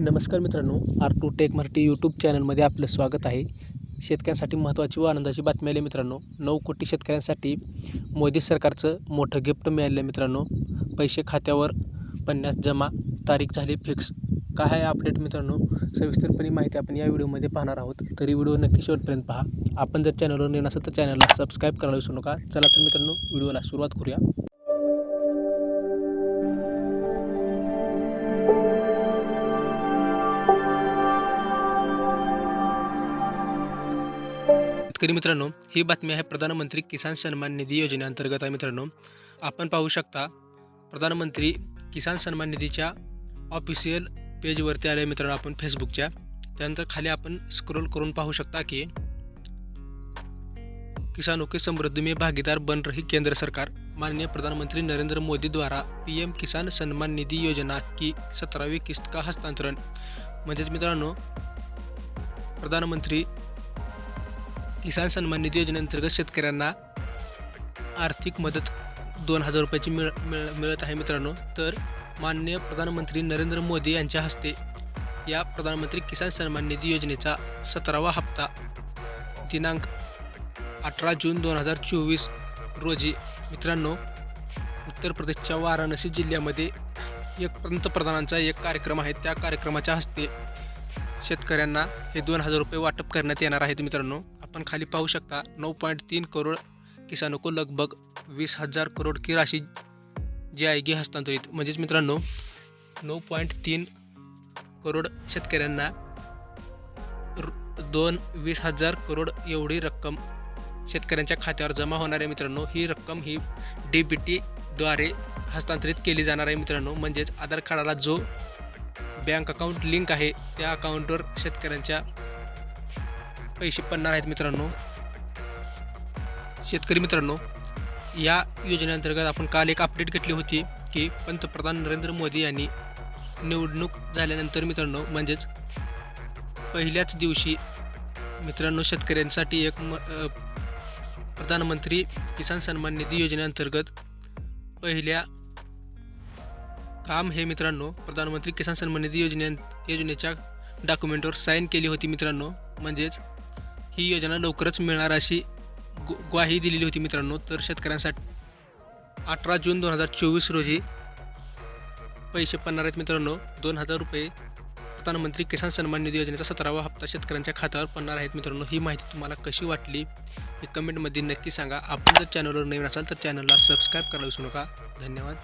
नमस्कार मित्रांनो R two tech Marathi YouTube चॅनलमध्ये आपलं स्वागत आहे. शेतकऱ्यांसाठी महत्त्वाची व आनंदाची बातमी आली मित्रांनो. नऊ कोटी शेतकऱ्यांसाठी मोदी सरकारचं मोठं गिफ्ट मिळालं मित्रांनो. पैसे खात्यावर पन्नास जमा तारीख झाली फिक्स काय आहे अपडेट मित्रांनो? सविस्तरपणे माहिती आपण या व्हिडिओमध्ये पाहणार आहोत. तरी व्हिडिओ नक्की शेवटपर्यंत पहा. आपण जर चॅनलवर नवीन असेल तर चॅनलला सबस्क्राईब करायला विसरू नका. चला तर मित्रांनो व्हिडिओला सुरुवात करूया. शेतकरी मित्रांनो, ही बातमी आहे प्रधानमंत्री किसान सन्मान निधी योजनेअंतर्गत आहे मित्रांनो. आपण पाहू शकता, प्रधानमंत्री किसान सन्मान निधीच्या ऑफिशियल पेजवरती आले मित्रांनो आपण फेसबुकच्या. त्यानंतर खाली आपण स्क्रोल करून पाहू शकता की, किसानों के समृद्धि में भागीदार बन रही केंद्र सरकार. माननीय प्रधानमंत्री नरेंद्र मोदी द्वारा पीएम किसान सन्मान निधी योजना की सतरावी किस्त का हस्तांतरण. मित्रांनो, प्रधानमंत्री किसान सन्मान निधी योजनेअंतर्गत शेतकऱ्यांना आर्थिक मदत दोन हजार रुपयाची मिळ मिळ मिळत आहे मित्रांनो. तर माननीय प्रधानमंत्री नरेंद्र मोदी यांच्या हस्ते या प्रधानमंत्री किसान सन्मान निधी योजनेचा सतरावा हप्ता दिनांक अठरा जून दोन हजार चोवीस रोजी मित्रांनो उत्तर प्रदेशच्या वाराणसी जिल्ह्यामध्ये एक पंतप्रधानांचा एक कार्यक्रम आहे. त्या कार्यक्रमाच्या हस्ते शेतकऱ्यांना हे दोन हजार रुपये वाटप करण्यात येणार आहेत मित्रांनो. आपण खाली पाहू शकता नऊ पॉईंट तीन करोड़ किसानों को लगभग वीस हजार करोड की राशी जी आएगी हस्तांतरित. म्हणजेच मित्रांनो नऊ पॉईंट तीन करोड शेतकऱ्यांना रु- दोन वीस हजार करोड एवढी रक्कम शेतकऱ्यांच्या खात्यावर जमा होणार आहे मित्रांनो. ही रक्कम ही डी बी टीद्वारे हस्तांतरित केली जाणार आहे मित्रांनो. म्हणजेच आधार कार्डाला जो बँक अकाउंट लिंक आहे. त्या अकाउंटवर शेतकऱ्यांच्या पैसे पडणार आहेत मित्रांनो. शेतकरी मित्रांनो या योजनेअंतर्गत आपण काल एक अपडेट घेतली होती की पंतप्रधान नरेंद्र मोदी यांनी निवडणूक झाल्यानंतर मित्रांनो म्हणजेच पहिल्याच दिवशी मित्रांनो शेतकऱ्यांसाठी एक म प्रधानमंत्री किसान सन्मान निधी योजनेअंतर्गत पहिल्या काम हे मित्रांनो प्रधानमंत्री किसान सन्मान निधी योजने योजनेच्या डॉक्युमेंटवर साईन केली होती मित्रांनो. म्हणजेच ही योजना लवकरच मिळणार अशी गु ग्वाही दिलेली होती मित्रांनो. तर शेतकऱ्यांसाठी अठरा जून दोन हजार चोवीस रोजी पैसे पडणार आहेत मित्रांनो. दोन हजार रुपये प्रधानमंत्री किसान सन्मान निधी योजनेचा सतरावा हप्ता शेतकऱ्यांच्या खात्यावर पडणार आहेत मित्रांनो. ही माहिती तुम्हाला कशी वाटली हे कमेंटमध्ये नक्की सांगा. आपण जर चॅनलवर नवीन असाल तर चॅनलला सबस्क्राईब करायला विसरू नका. धन्यवाद.